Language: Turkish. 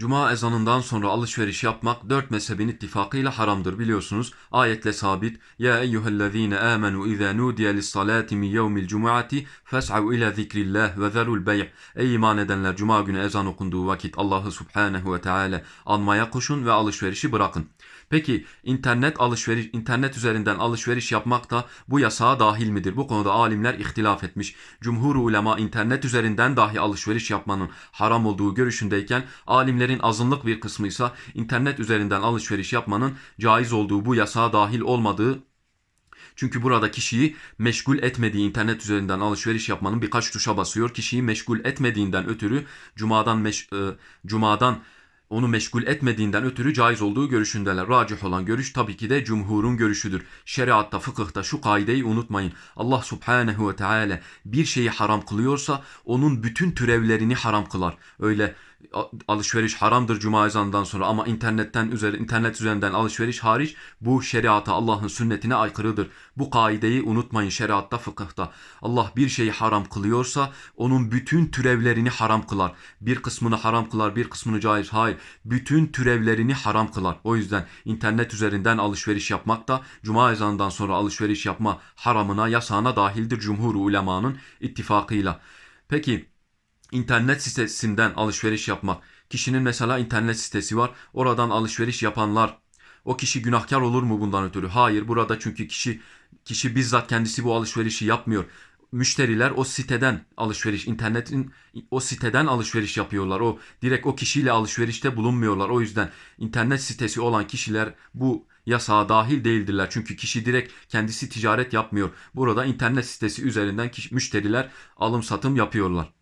Cuma ezanından sonra alışveriş yapmak dört mezhebin ittifakıyla haramdır biliyorsunuz. Ayetle sabit. Ya eyyühellezine amenu izâ nudiye lissalâti min yevmil cumuati fes'av ila zikrillah ve zerul bey' Ey iman edenler cuma günü ezan okunduğu vakit Allah'ı subhanehu ve teala anmaya koşun ve alışverişi bırakın. Peki internet alışveriş internet üzerinden alışveriş yapmak da bu yasağa dahil midir? Bu konuda alimler ihtilaf etmiş. Cumhur ulema internet üzerinden dahi alışveriş yapmanın haram olduğu görüşündeyken alimlerin azınlık bir kısmı ise internet üzerinden alışveriş yapmanın caiz olduğu bu yasağa dahil olmadığı çünkü burada kişiyi meşgul etmediği internet üzerinden alışveriş yapmanın birkaç tuşa basıyor. Kişiyi meşgul etmediğinden ötürü cumadan meş, e, cumadan onu meşgul etmediğinden ötürü caiz olduğu görüşündeler. Racih olan görüş tabii ki de cumhurun görüşüdür. Şeriatta, fıkıhta şu kaideyi unutmayın. Allah subhanehu ve teala bir şeyi haram kılıyorsa onun bütün türevlerini haram kılar. Öyle alışveriş haramdır cuma ezanından sonra ama internetten üzeri internet üzerinden alışveriş hariç bu şeriata Allah'ın sünnetine aykırıdır. Bu kaideyi unutmayın şeriatta fıkıhta. Allah bir şeyi haram kılıyorsa onun bütün türevlerini haram kılar. Bir kısmını haram kılar, bir kısmını caiz. Hayır. Bütün türevlerini haram kılar. O yüzden internet üzerinden alışveriş yapmak da cuma ezanından sonra alışveriş yapma haramına, yasağına dahildir cumhur ulemanın ittifakıyla. Peki internet sitesinden alışveriş yapmak. Kişinin mesela internet sitesi var. Oradan alışveriş yapanlar o kişi günahkar olur mu bundan ötürü? Hayır burada çünkü kişi kişi bizzat kendisi bu alışverişi yapmıyor. Müşteriler o siteden alışveriş, internetin o siteden alışveriş yapıyorlar. O direkt o kişiyle alışverişte bulunmuyorlar. O yüzden internet sitesi olan kişiler bu yasağa dahil değildirler. Çünkü kişi direkt kendisi ticaret yapmıyor. Burada internet sitesi üzerinden kişi, müşteriler alım satım yapıyorlar.